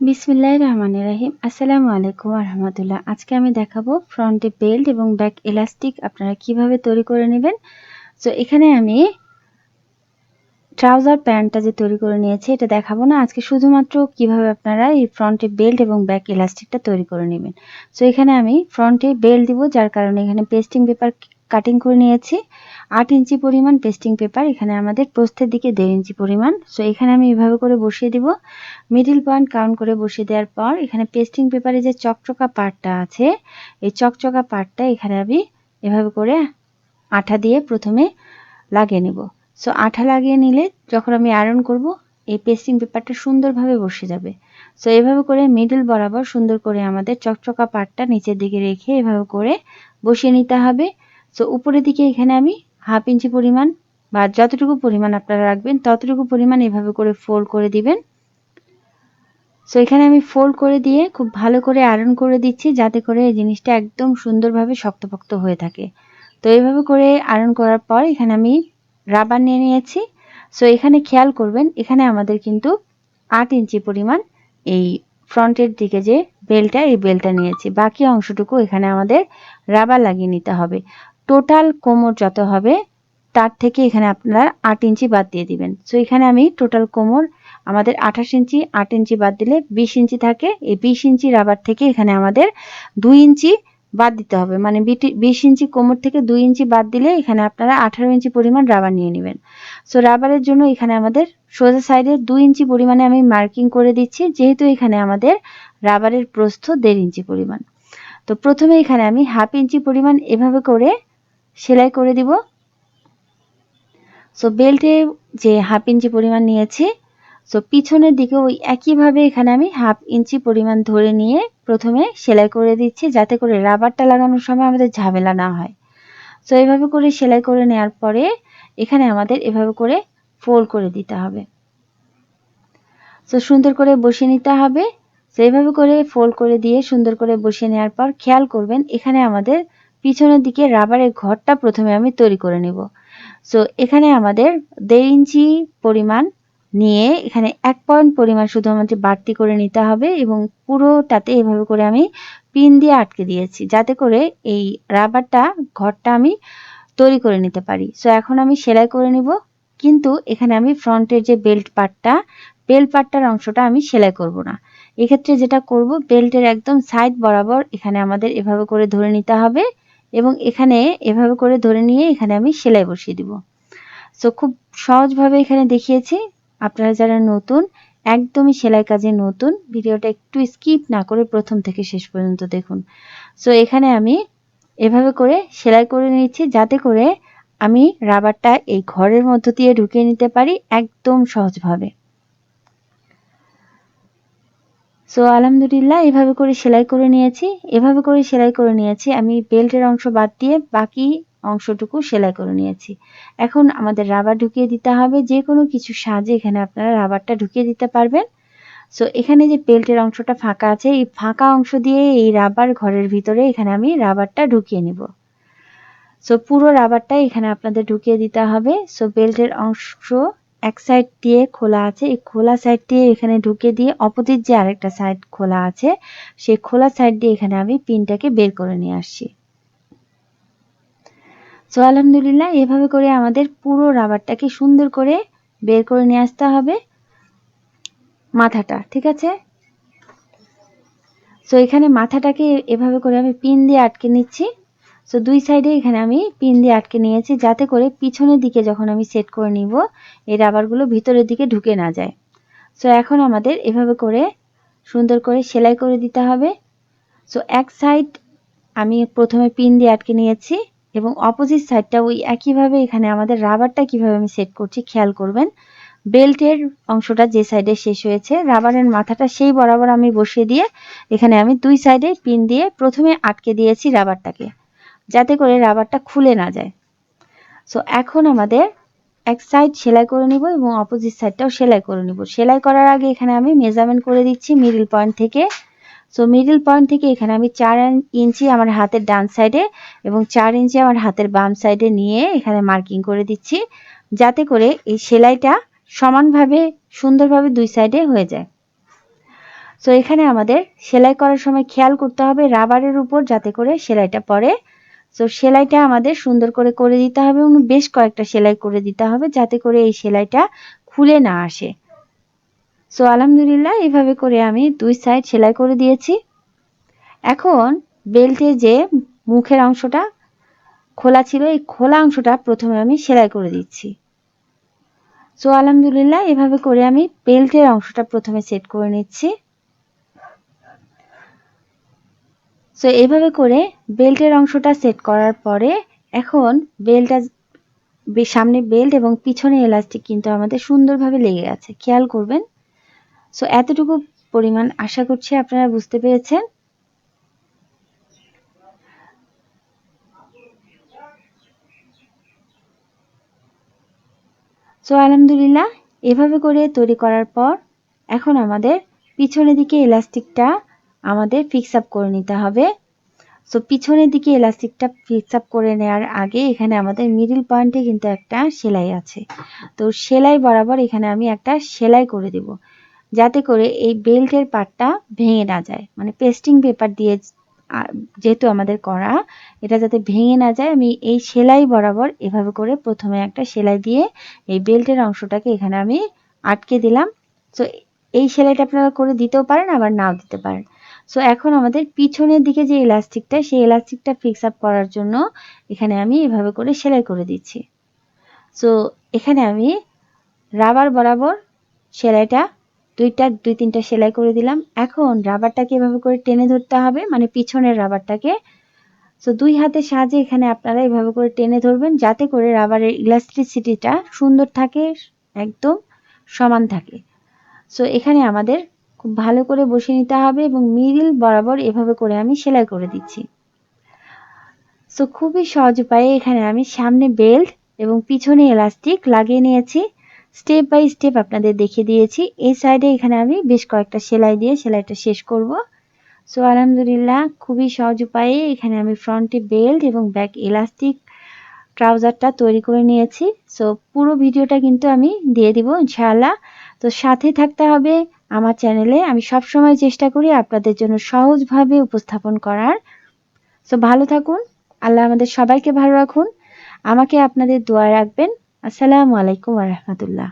বিসমিল্লাহির রহমানির রাহিম। আসসালামু আলাইকুম রহমতুল্লাহ। আজকে আমি দেখাবো ফ্রন্টে বেল্ট এবং ব্যাক এলাস্টিক আপনারা কীভাবে তৈরি করে নেবেন। তো এখানে আমি ট্রাউজার প্যান্টটা যে তৈরি করে নিয়েছি, এটা দেখাবো না। আজকে শুধুমাত্র কীভাবে আপনারা এই ফ্রন্টে বেল্ট এবং ব্যাক এলাস্টিকটা তৈরি করে নেবেন। তো এখানে আমি ফ্রন্টে বেল্ট দিব, যার কারণে এখানে পেস্টিং পেপার কাটিং করে নিয়েছি। আট ইঞ্চি পরিমাণ পেস্টিং পেপার এখানে আমাদের প্রস্থের দিকে দেড় ইঞ্চি পরিমাণ। সো এখানে আমি এভাবে করে বসিয়ে দিব। মিডিল পয়েন্ট কাউন্ট করে বসিয়ে দেওয়ার পর, এখানে পেস্টিং পেপারে যে চকচকা পার্টটা আছে, এই চকচকা পার্টটা এখানে আমি এভাবে করে আঠা দিয়ে প্রথমে লাগিয়ে নেব। সো আঠা লাগিয়ে নিলে যখন আমি আয়রন করব, এই পেস্টিং পেপারটা সুন্দরভাবে বসে যাবে। সো এভাবে করে মিডল বরাবর সুন্দর করে আমাদের চকচকা পার্টটা নিচের দিকে রেখে এভাবে করে বসিয়ে নিতে হবে। সো উপরের দিকে এখানে আমি হাফ ইঞ্চি পরিমাণ বা যতটুকু পরিমাণ আপনারা রাখবেন, ততটুকু পরিমাণ এভাবে করে ফোল্ড করে দিবেন। সো এখানে আমি ফোল্ড করে দিয়ে খুব ভালো করে আয়রন করে দিচ্ছি যাতে করে এই জিনিসটা একদম সুন্দরভাবে শক্তপোক্ত হয়ে থাকে। তো এইভাবে করে আয়রন করার পর এখানে আমি রাবার নিয়ে নিয়েছি। সো এখানে খেয়াল করবেন, এখানে আমাদের কিন্তু আট ইঞ্চি পরিমাণ এই ফ্রন্টের দিকে যে বেলটা এই বেলটা নিয়েছি। বাকি অংশটুকু এখানে আমাদের রাবার লাগিয়ে নিতে হবে। টোটাল কোমর যত হবে, তার থেকে এখানে আপনারা আট ইঞ্চি বাদ দিয়ে দিবেন। সো এখানে আমি টোটাল কোমর আমাদের আঠাশ ইঞ্চি, আট ইঞ্চি বাদ দিলে বিশ ইঞ্চি থাকে। এই বিশ ইঞ্চি রাবার থেকে এখানে আমাদের দুই ইঞ্চি বাদ দিতে হবে। মানে বিশ ইঞ্চি কোমর থেকে দুই ইঞ্চি বাদ দিলে এখানে আপনারা আঠারো ইঞ্চি পরিমাণ রাবার নিয়ে নেবেন। সো রাবারের জন্য এখানে আমাদের সোজা সাইডে দুই ইঞ্চি পরিমাণে আমি মার্কিং করে দিচ্ছি, যেহেতু এখানে আমাদের রাবারের প্রস্থ দেড় ইঞ্চি পরিমাণ। তো প্রথমে এখানে আমি হাফ ইঞ্চি পরিমাণ এভাবে করে সেলাই করে দিব। সো বেল্টে যে হাফ ইঞ্চি পরিমাণ নিয়েছি সো পিছনের দিকে ওই একইভাবে এখানে আমি হাফ ইঞ্চি পরিমাণ ধরে নিয়ে প্রথমে সেলাই করে দিচ্ছি, যাতে করে রাবারটা লাগানোর সময় আমাদের ঝামেলা না হয়। সো এভাবে করে সেলাই করে নেওয়ার পরে এখানে আমাদের এভাবে করে ফোল্ড করে দিতে হবে। সো সুন্দর করে বসিয়ে নিতে হবে। সো এইভাবে করে ফোল্ড করে দিয়ে সুন্দর করে বসিয়ে নেওয়ার পর খেয়াল করবেন, এখানে আমাদের পিছনের দিকে রাবারের ঘরটা প্রথমে আমি তৈরি করে নেব। সো এখানে আমাদের দেড় ইঞ্চি পরিমাণ নিয়ে এখানে এক পয়েন্ট পরিমাণ শুধু আমাদের বাড়তি করে নিতে হবে এবং পুরোটাতে এভাবে করে আমি পিন দিয়ে আটকে দিয়েছি যাতে করে এই রাবারটা, ঘরটা আমি তৈরি করে নিতে পারি। সো এখন আমি সেলাই করে নিব। কিন্তু এখানে আমি ফ্রন্টের যে বেল্ট পার্টটা বেল্ট পার্টটার অংশটা আমি সেলাই করব না। এক্ষেত্রে যেটা করব, বেল্টের একদম সাইড বরাবর এখানে আমাদের এভাবে করে ধরে নিতে হবে। এবং এখানে এভাবে করে ধরে নিয়ে এখানে আমি সেলাই বসিয়ে দিব। সো খুব সহজভাবে এখানে দেখিয়েছি। আপনারা যারা নতুন, একদমই সেলাই কাজে নতুন, ভিডিওটা একটু স্কিপ না করে প্রথম থেকে শেষ পর্যন্ত দেখুন। সো এখানে আমি এভাবে করে সেলাই করে নিচ্ছি যাতে করে আমি রাবারটা এই ঘরের মধ্য দিয়ে ঢুকিয়ে নিতে পারি একদম সহজভাবে। সো আলহামদুলিল্লাহ, এভাবে করে সেলাই করে নিয়েছি। এভাবে করে সেলাই করে নিয়েছি। আমি বেল্টের অংশ বাদ দিয়ে বাকি অংশটুকু সেলাই করে নিয়েছি। এখন আমাদের রাবার ঢুকিয়ে দিতে হবে। যে কোনো কিছু সাজে এখানে আপনারা রাবারটা ঢুকিয়ে দিতে পারবেন। সো এখানে যে বেল্টের অংশটা ফাঁকা আছে, এই ফাঁকা অংশ দিয়ে এই রাবার ঘরের ভিতরে এখানে আমি রাবারটা ঢুকিয়ে নিব। সো পুরো রাবারটা এখানে আপনাদের ঢুকিয়ে দিতে হবে। সো বেল্টের অংশ এক সাইড দিয়ে খোলা আছে, এই খোলা সাইড দিয়ে এখানে ঢুকে দিয়ে অপোজিট যে আরেকটা সাইড খোলা আছে, সেই খোলা সাইড দিয়ে এখানে আমি পিনটাকে বের করে নিয়ে আসছি। সো আলহামদুলিল্লাহ, এভাবে করে আমাদের পুরো রাবারটাকে সুন্দর করে বের করে নিয়ে আসতে হবে মাথাটা, ঠিক আছে? সো এখানে মাথাটাকে এভাবে করে আমি পিন দিয়ে আটকে নিচ্ছি। সো দুই সাইডে এখানে আমি পিন দিয়ে আটকে নিয়েছি, যাতে করে পিছনের দিকে যখন আমি সেট করে নিব, এই রাবারগুলো ভিতরের দিকে ঢুকে না যায়। সো এখন আমাদের এভাবে করে সুন্দর করে সেলাই করে দিতে হবে। সো এক সাইড আমি প্রথমে পিন দিয়ে আটকে নিয়েছি এবং অপোজিট সাইডটা ওই একইভাবে এখানে আমাদের রাবারটা কীভাবে আমি সেট করছি খেয়াল করবেন। বেল্টের অংশটা যে সাইডে শেষ হয়েছে রাবারের মাথাটা সেই বরাবর আমি বসিয়ে দিয়ে এখানে আমি দুই সাইডে পিন দিয়ে প্রথমে আটকে দিয়েছি রাবারটাকে যাতে করে রাবারটা খুলে না যায়। সো এখন আমাদের এক সাইড সেলাই করে নিব এবং অপোজিট সাইডটাও সেলাই করে নিব। সেলাই করার আগে এখানে আমি মেজারমেন্ট করে দিচ্ছি মিডিল পয়েন্ট থেকে। সো মিডিল পয়েন্ট থেকে এখানে আমি চার ইঞ্চি আমার হাতের ডান সাইডে এবং চার ইঞ্চি আমার হাতের বাম সাইডে নিয়ে এখানে মার্কিং করে দিচ্ছি, যাতে করে এই সেলাইটা সমানভাবে, সুন্দরভাবে দুই সাইডে হয়ে যায়। সো এখানে আমাদের সেলাই করার সময় খেয়াল করতে হবে রাবারের উপর যাতে করে সেলাইটা পড়ে সো সেলাইটা আমাদের সুন্দর করে করে দিতে হবে এবং বেশ কয়েকটা সেলাই করে দিতে হবে যাতে করে এই সেলাইটা খুলে না আসে। সো আলহামদুলিল্লাহ এভাবে করে আমি দুই সাইড সেলাই করে দিয়েছি। এখন বেল্টে যে মুখের অংশটা খোলা ছিল, এই খোলা অংশটা প্রথমে আমি সেলাই করে দিচ্ছি। সো আলহামদুলিল্লাহ এভাবে করে আমি বেল্টের অংশটা প্রথমে সেট করে নিচ্ছি। সো এইভাবে করে বেল্টের অংশটা সেট করার পরে এখন বেল্টটা সামনে বেল্ট এবং পিছনে এলাস্টিক কিন্তু আমাদের সুন্দরভাবে লেগে আছে খেয়াল করবেন। সো এতটুকু পরিমাণ আশা করছি আপনারা বুঝতে পেরেছেন। সো আলহামদুলিল্লাহ, এভাবে করে তৈরি করার পর এখন আমাদের পিছনের দিকে ইলাস্টিকটা আমাদের ফিক্স আপ করে নিতে হবে। সো পিছনের দিকে ইলাস্টিকটা ফিক্স আপ করে নেওয়ার আগে এখানে আমাদের মিডিল পয়েন্টে কিন্তু একটা সেলাই আছে। তো, সেলাই বরাবর এখানে আমি একটা সেলাই করে দেব। যাতে করে এই বেল্টের পার্টটা ভেঙে না যায়। মানে পেস্টিং পেপার দিয়ে যেহেতু আমাদের করা, এটা যাতে ভেঙে না যায়, আমি এই সেলাই বরাবর এভাবে করে প্রথমে একটা সেলাই দিয়ে এই বেল্টের অংশটাকে এখানে আমি আটকে দিলাম। তো এই সেলাইটা আপনারা করে দিতেও পারেন, আবার নাও দিতে পারেন। সো এখন আমাদের পিছনের দিকে যে ইলাস্টিকটা সেই ইলাস্টিকটা ফিক্স আপ করার জন্য এখানে আমি এভাবে করে সেলাই করে দিচ্ছি। সো এখানে আমি রাবার বরাবর সেলাইটা দুইটা, দুই, তিনটা সেলাই করে দিলাম। এখন রাবারটাকে এভাবে করে টেনে ধরতে হবে মানে পিছনের রাবারটাকে সো দুই হাতের সাহায্যে এখানে আপনারা এভাবে করে টেনে ধরবেন, যাতে করে রাবারের ইলাস্ট্রিসিটিটা সুন্দর থাকে, একদম সমান থাকে। সো এখানে আমাদের খুব ভালো করে বসে নিতে হবে এবং মিডিল বরাবর এভাবে করে আমি সেলাই করে দিচ্ছি। সো খুবই সহজ উপায়ে এখানে আমি সামনে বেল্ট এবং পিছনে এলাস্টিক লাগিয়ে নিয়েছি। স্টেপ বাই স্টেপ আপনাদের দেখিয়ে দিয়েছি। এই সাইডে এখানে আমি বেশ কয়েকটা সেলাই দিয়ে সেলাইটা শেষ করব। সো আলহামদুলিল্লাহ, খুবই সহজ উপায়ে এখানে আমি ফ্রন্টে বেল্ট এবং ব্যাক এলাস্টিক ট্রাউজারটা তৈরি করে নিয়েছি। সো পুরো ভিডিওটা কিন্তু আমি দিয়ে দিব, ইনশাআল্লাহ। তো সাথে থাকতে হবে আমার চ্যানেলে আমি সব সময় চেষ্টা করি আপনাদের জন্য সহজভাবে উপস্থাপন করার। সো ভালো থাকুন। আল্লাহ আমাদের সবাইকে ভালো রাখুন। আমাকে আপনাদের দোয়া রাখবেন। আসসালামু আলাইকুম রহমতুল্লাহ।